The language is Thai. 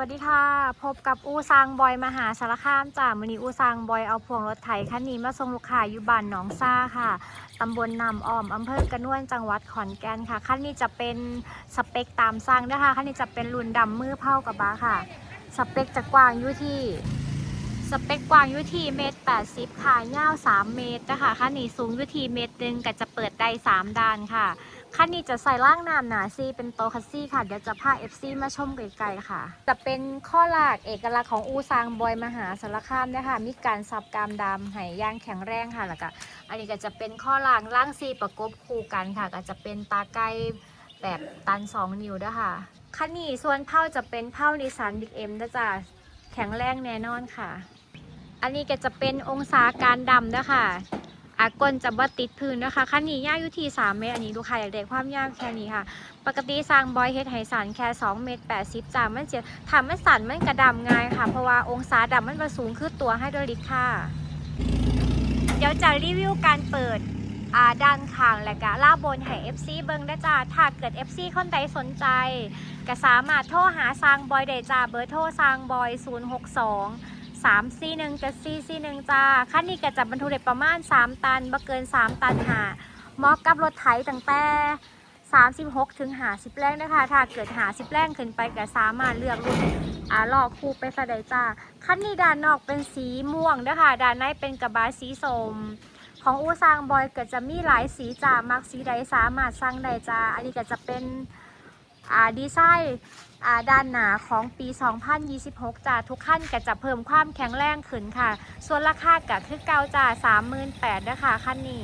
วัสดีค่ะ พบกับอูซางบอยมหาสารคามจ้ามือนี้อูซางบอยเอาพวงรถไถคันนี้มาส่งลูกค้าอยู่บ้านหนองซ่าค่ะตำบลนำอ้อมอำเภอกระนวนจังหวัดขอนแก่นค่ะคันนี้จะเป็นสเปคตามสั่งนะคะคันนี้จะเป็นรุ่นดำมือเผากระบะค่ะ สเปคจะกว้างอยู่ที่ สเปคกว้างยู่ที่เมตรแปดสิบค่ะยาวสามเมตรนะคะคันนี้สูงยู่ที่เมตรหนึ่งก็จะเปิดได้สามด้านค่ะคันนี้จะใส่ล่างน้ำหนาซีเป็นโตคัสซี่ค่ะ เดี๋ยวจะพา FC มาชมไกลๆค่ะ จะเป็นข้อหลักเอกลักษณ์ของอูซางบอยมหาสารคามนะคะมีการสับกามดำไหย่างแข็งแรงค่ะแล้วก็อันนี้ก็จะเป็นข้อหลักล่างซีประกบคู่กันค่ะ ก็จะเป็นตาไก่แบบตัน 2 นิ้วด้วยค่ะคันนี้ส่วนเผาจะเป็นเผานิสันบิ๊กเอ็มนะจ๊ะ ข็งแรงแน่นอนค่ะ อันนี้ก็จะเป็นองศาการดำนะคะอากลจะบ่ติดพื้นนะคะคันนี้ยาอยู่ที่3เมตร อันนี้ลูกค้าอยากได้ความยาวแค่นี้ค่ะ ปกติสร้างบอยเฮดให้สันแค่2เมตร80จ้ามันจะทำมันสั่นมันกระดำง่ายค่ะ เพราะว่าองศาดำมันมาสูงขึ้นตัวไฮดลิกค่ะ เดี๋ยวจะรีวิวการเปิด อ่าด้านข้างและก็ล่าบนให้ FC เบิ่งได้จ้าถ้าเกิด FC คนใดสนใจก็สามารถโทรหาสร้างบอยได้จ้าเบอร์โทรสร้างบอย 062สามซีหนึ่งกับสี่สี่หนึ่งจ้าคันนี้ก็จะบรรทุกได้ประมาณ 3 ตันบ่เกิน 3 ตันหาเหมาะกับรถไถตั้งแต่36ถึง50แรงนะคะ ถ้าเกิด50แรงขึ้นไปก็สามารถเลือกรุ่นอ่าลอกคู่ไปสะได้จ้าคันนี้ด้านนอกเป็นสีม่วงนะคะด้านในเป็นกระบะสีส้ม ของอูซางบอยก็จะมีหลายสีจ้ามักสีใดสามารถสั่งได้จ้าอันนี้ก็จะเป็นอ่าดีไซน์อ่าด้านหนาของปี 2026จ้าทุกขั้นก็จะเพิ่มความแข็งแรงขึ้นค่ะ ส่วนราคาก็คือเก่าจ้า38,000นะคะขั้นนี้